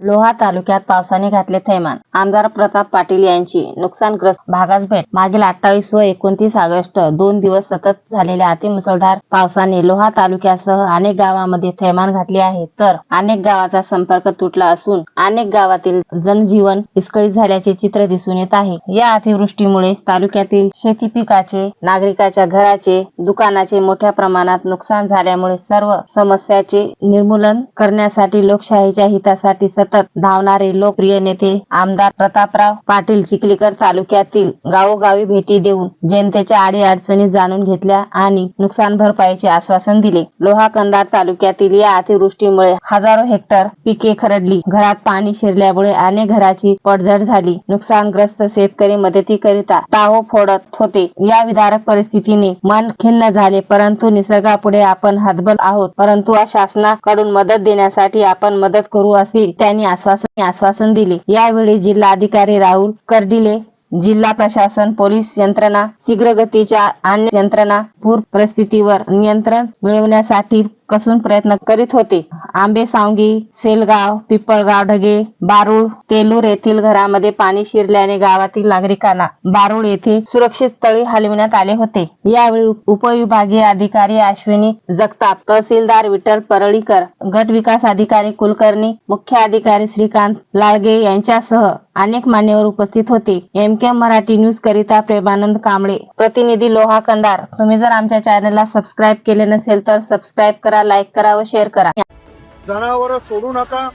लोहा तालुक्यात पावसाने घातले थैमान. आमदार प्रताप पाटील यांची नुकसानग्रस्त भागास भेट मागील अठ्ठावीस व एकोणतीस ऑगस्ट दोन दिवस सतत झालेल्या अतिमुसळधार पावसाने लोहा तालुक्यासह अनेक गावांमध्ये थैमान घातले आहे. तर अनेक गावाचा संपर्क तुटला असून अनेक गावातील जनजीवन विस्कळीत झाल्याचे चित्र दिसून येत आहे. या अतिवृष्टीमुळे तालुक्यातील शेती पिकाचे नागरिकाच्या घराचे दुकानाचे मोठ्या प्रमाणात नुकसान झाल्यामुळे सर्व समस्याचे निर्मूलन करण्यासाठी लोकशाहीच्या हितासाठी सतत धावणारे लोकप्रिय नेते आमदार प्रतापराव पाटील चिखलीकर तालुक्यातील गावोगावी भेटी देऊन जनतेच्या अडीअडचणी जाणून घेतल्या आणि नुकसान भरपाईचे आश्वासन दिले. लोहा कंदार तालुक्यातील या अतिवृष्टीमुळे हजारो हेक्टर पिके खरडली. घरात पाणी शिरल्यामुळे अनेक घराची पडझड झाली. नुकसानग्रस्त शेतकरी मदतीकरिता टाहो फोडत होते. या विदारक परिस्थितीने मन खिन्न झाले परंतु निसर्गापुढे आपण हतबल आहोत. परंतु शासनाकडून मदत देण्यासाठी आपण मदत करू असे त्यांनी आश्वासन आश्वासन दिले. यावेळी जिल्हाधिकारी राहुल कर्डिले जिल्हा प्रशासन पोलीस यंत्रणा शीघ्रगतीच्या अन्य यंत्रणा पूर परिस्थितीवर नियंत्रण मिळवण्यासाठी कसून प्रयत्न करीत होते. आंबे सावंगी सेलगाव पिपळगाव ढगे बारुळ तेलूर येथील घरामध्ये पाणी शिरल्याने गावातील नागरिकांना बारुळ येथे सुरक्षित स्थळी हलविण्यात आले होते. यावेळी उपविभागीय अधिकारी अश्विनी जगताप तहसीलदार विठ्ठल परळीकर गट विकास अधिकारी कुलकर्णी मुख्य अधिकारी श्रीकांत लाळगे यांच्यासह अनेक मान्यवर उपस्थित होते. एम के मराठी न्यूज करिता प्रेमानंद कांबळे प्रतिनिधी लोहा कंदार. तुम्ही जर आमच्या चॅनलला सबस्क्राईब केले नसेल तर सबस्क्राईब करा लाईक करा व शेअर करा. जनावरं सोडू नका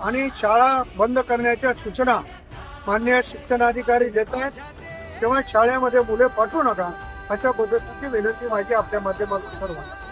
आणि शाळा बंद करण्याच्या सूचना मान्य शिक्षणाधिकारी देत आहेत. तेव्हा शाळेमध्ये मुले पाठवू नका अशा पद्धतीची विनंती माहिती आपल्या माध्यमातून सर्वांना.